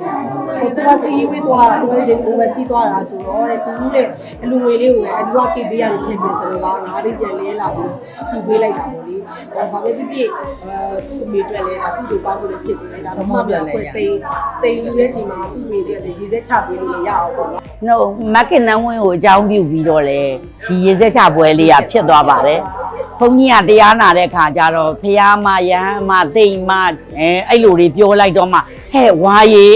ဟိုသူကခရီးဝေးသွားတာသူကလည်း oversea သွားတာဆိုတော့တဲ့သူတဲ့အလူငွေလေးကိုလည်းအလူကကိပေးရတယ်ထင်ပြီးဆိုတော့ငါးသိန်းပြန်လဲလာပြီးသူပေးလိုက်တာပေါ့လေဒါဘာပဲဖြစ်ဖြစ်အဲသူ့မိအတွက်လဲဒါသူ့တို့ကောင်းဖို့လည်းဖြစ်တယ်ဒါတော့မှပြန်လဲတိမ်တိမ်လူရဲ့ချိန်မှာသူ့မိအတွက်လည်းရေစက်ချပေးလို့လည်းရအောင်ပေါ့နော် no မက်ကင်နန်းဝင်းကိုအကြောင်းပြုပြီးတော့လေဒီရေစက်ချပွဲလေးကဖြစ်သွားပါတယ်ဘုန်းကြီးကတရားနာတဲ့ခါကျတော့ဖះမယဟန်မတိမ်မအဲအဲ့လိုတွေပြောလိုက်တော့မှ ဟဲ့ဝါရေ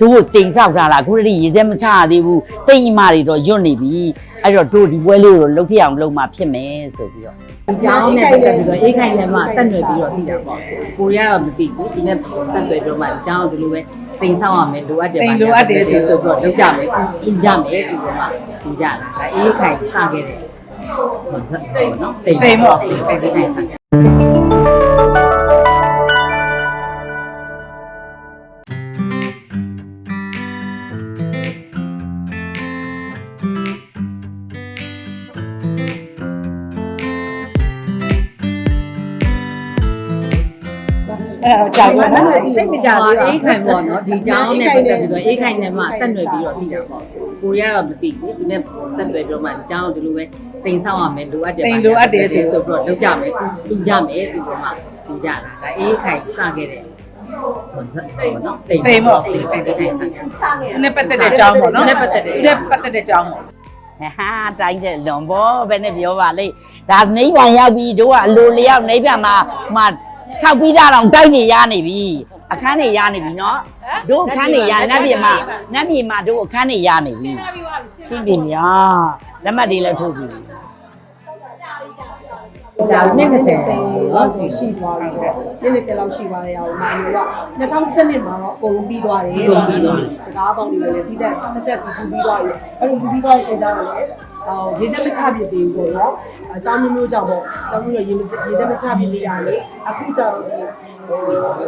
သူ့ကိုတိမ်ဆောက်ထားလားအခုတည်းရေစက်မချရသေးဘူးတိမ်အမတွေတော့ညွတ်နေပြီအဲ့တော့တို့ဒီပွဲလေးကိုတော့လှုပ်ဖြစ်အောင်လုပ်မှဖြစ်မယ်ဆိုပြီးတော့ဒီကြောင်းနဲ့ပတ်သက်ပြီးတော့အေးခိုင်နဲ့မှဆက်နွယ်ပြီးတော့သိတာပေါ့ကိုရီးယားတော့မသိဘူးဒီနဲ့ဆက်နွယ်ပြီးတော့မှဒီကြောင်းဒီလိုပဲတိမ်ဆောင်ရမယ်လိုအပ်တယ်ဆိုပြီးတော့လုပ်ကြမယ်လူကြမယ်ဆိုပြီးတော့မှဒီကြတာဒါအေးခိုင်စခဲ့တယ်နော်တိမ်ပေါ့တိမ်ခိုင်စခဲ့ အဲ့ဒါကြောက်ပါနော်တိတ်မကြဟာသေးပါအေးခိုင်ပေါ့နော်ဒီကြောင်းနဲ့ပတ်သက်ပြီးတော့အေးခိုင်နဲ့မှဆက်နွယ်ပြီးတော့သိတာပေါ့ကိုရီးယားတော့မသိဘူးဒီနဲ့ဆက်နွယ်ပြီးတော့မှဒီကြောင်းဒီလိုပဲတိမ်ဆောင်ရမယ်လိုအပ်တယ်ဆိုပြီးတော့လုပ်ကြမယ်လူကြမယ်ဆိုပြီးတော့မှဒီကြတာဒါအေးခိုင်စခဲ့တယ်နော်တိမ်ပေါ့တိမ်ခိုင်စခဲ့သူနဲ့ပတ်သက်တဲ့အကြောင်းပေါ့နော်သူနဲ့ပတ်သက်တဲ့သူနဲ့ပတ်သက်တဲ့အကြောင်းပေါ့ဟာတိုင်းတဲ့လွန်ဘောဘယ်နဲ့ပြောပါလိမ့်ဒါနိဗ္ဗာန်ရောက်ပြီတို့ကအလိုလျောက်နိဗ္ဗာန်မှာမှာ ဆောက်ပြီးသားတော့တိုက်နေရနေပြီအခန်းနေရနေပြီနော်တို့အခန်းနေရနတ်ပြည်မှာနတ်ပြည်မှာတို့အခန်းနေရနေပြီရှင်းပြီညာလက်မှတ်တွေလည်းထုတ်ပြီဒါနဲ့20လောက်ရှိသွားပြီပေါ့နေ့20လောက်ရှိသွားတယ်အောင်မာမျိုးက2012မှာတော့အကုန်လုံးပြီးသွားတယ်တကားပေါင်းတွေလည်းပြီးတဲ့တက်တက်စီပြီးသွားပြီအဲ့လိုပြီးသွားတဲ့အချိန်ကျတော့လေအော် ရေစက်မချပြစ်သေးဘူးပေါ့နော်အကြောင်းမျိုးမျိုးကြောင့်ပေါ့အကြောင်းမျိုးရေမစရေစက်မချပြစ်သေးတာလေအခုကျတော့ ဟို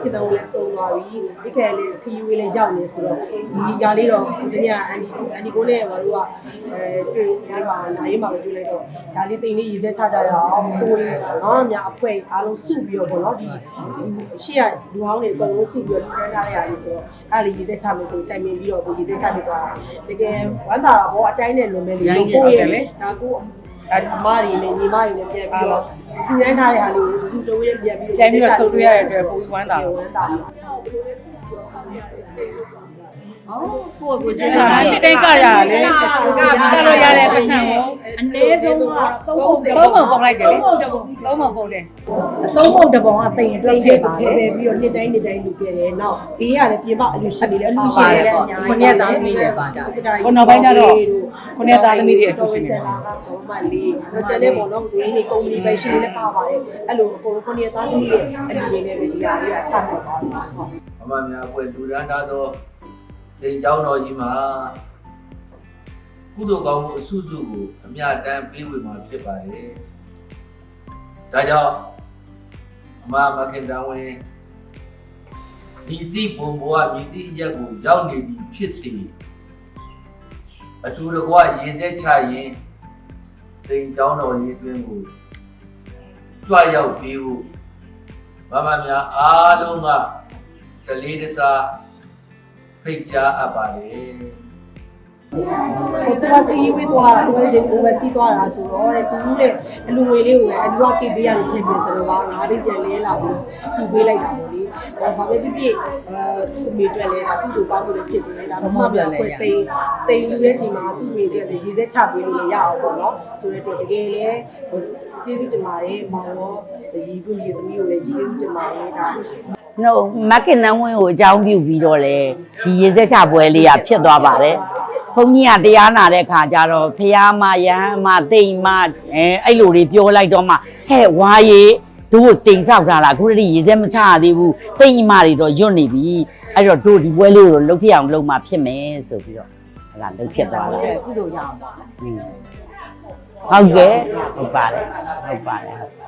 ကိတောင်းလေးစုံသွားပြီဒီခဲလေးခရီးဝေးလေးရောက်နေဆိုတော့ဒီຢာလေးတော့ဒီနေ့အန်ဒီအန်ဒီကိုနဲ့ဘာလို့ကအဲတွေ့ရပါနိုင်မှာပဲတွေ့လိုက်တော့ဒါလေးတိန်လေးရေစက်ချကြရအောင်ကိုလေးနော်များအဖွဲအားလုံးစုပြီးတော့ပေါ့နော်ဒီရှေ့ကလူဟောင်းတွေအကုန်လုံးစုပြီးတော့လူထဲထားရရတယ်ဆိုတော့အဲ့လေးရေစက်ချမယ်ဆိုတိုင်ပင်ပြီးတော့ကိုရေစက်ချပြီးသွားတကယ်ဝမ်းသာတာပေါ့အတိုင်းနဲ့လွန်မဲ့လေကိုရဲ့ဒါကို အမားတွေနဲ့ညီမတွေနဲ့ပြန်ပြီးတော့ဒီတိုင်းထားတဲ့ဟာလေးကိုသူတို့ရဲ့ပြန်ပြီးပြန်ပြီးတော့ဆုပ်တွေ့ရတဲ့အတွက်ပိုပြီးဝမ်းသာတယ်ဝမ်းသာတယ် ကိုကိုကျအဲ့င်းဒါတာတိတ်တိတ်ကရလေကပြီးတော့ရတဲ့ပတ်စံကိုအနည်းဆုံးသုံးပုံပုံလိုက်တယ်လေသုံးပုံပုံတယ်သုံးပုံတစ်ပုံကတိမ်အတွက်ခဲ့ပါပဲပြီးတော့နှစ်တိုင်းနှစ်တိုင်းလူခဲ့တယ်နောက်ဘေးကလည်းပြင်ပအလူရှိနေတယ်အလူရှိနေတယ်အများကြီးခုနှစ်သားသမီးတွေပါကြခုနောက်ပိုင်းကျတော့ခုနှစ်သားသမီးတွေအတူရှိနေတယ်တော့မှလေးတော့ကျန်တဲ့ပုံတော့ဝင်းနေကုမ္ပဏီပဲရှိနေလည်းပါပါတယ်အဲ့လိုအကုန်လုံးခုနှစ်သားသမီးရဲ့အလူတွေနဲ့ပဲဒီဟာလေးကထပ်ပေါ်သွားတာဟုတ်မမများအကွယ်လူရန်တာသော ဒီเจ้าတော်ကြီးမှာကုသိုလ်ကောင်းမှုအစုစုကိုအမြတ်တမ်းပေးဝေမှာဖြစ်ပါတယ်။ဒါကြောင့်အမမခင်တန်ဝင်ဒီတိဘုံဘဝမြည်တိရက်ကိုရောက်နေပြီဖြစ်စေအတူတကွရေစက်ချရင်တိမ်เจ้าတော်ကြီးအတွင်းကိုကြွရောက်ပြီးဖို့မမများအားလုံးက တလေးတစား ဖိတ်ကြားအပ်ပါတယ်ဟိုသူကခရီးဝေးသွားတာသူကလည်း oversea သွားတာဆိုတော့တဲ့သူတဲ့အလူငွေလေးကိုလည်းအလူကကိပေးရတယ်ထင်ပြီးဆိုတော့ငါးသိန်းပြန်လဲလာပြီးသူပေးလိုက်တာပေါ့လေဒါဘာပဲဖြစ်ဖြစ်အဲသူ့မိအတွက်လဲဒါသူ့တို့ကောင်းဖို့လည်းဖြစ်တယ်ဒါတော့မှပြန်လဲတိမ်တိမ်လူရဲ့ချိန်မှာသူ့မိအတွက်လည်းရေစက်ချပေးလို့လည်းရအောင်ပေါ့နော်ဆိုတဲ့အတွက်တကယ်လဲဟိုကျေးဇူးတင်ပါတယ်မောင်ရောရီးဖို့ရီသမီးကိုလည်းကျေးဇူးတင်ပါတယ်ဒါ no မက်ကင်နန်းဝင်းကိုအကြောင်းပြုပြီးတော့လေဒီရေစက်ချပွဲလေးကဖြစ်သွားပါတယ်ဘုန်းကြီးကတရားနာတဲ့ခါကျတော့ဖះမယဟန်မတိမ်မအဲအဲ့လိုတွေပြောလိုက်တော့မှဟဲ့ဝါရေသူ့ကိုတိမ်ဆောက်ထားလားအခုတည်းရေစက်မချရသေးဘူးတိမ်အမတွေတော့ညွတ်နေပြီအဲ့တော့တို့ဒီပွဲလေးကိုတော့လှုပ်ဖြစ်အောင်လုပ်မှဖြစ်မယ်ဆိုပြီးတော့အဲ့ဒါလှုပ်ဖြစ်သွားတာကုသိုလ်ရအောင်ပေါ့ဟုတ်ကဲ့ဟုတ်ပါတယ်ဟုတ်ပါတယ်ဟုတ်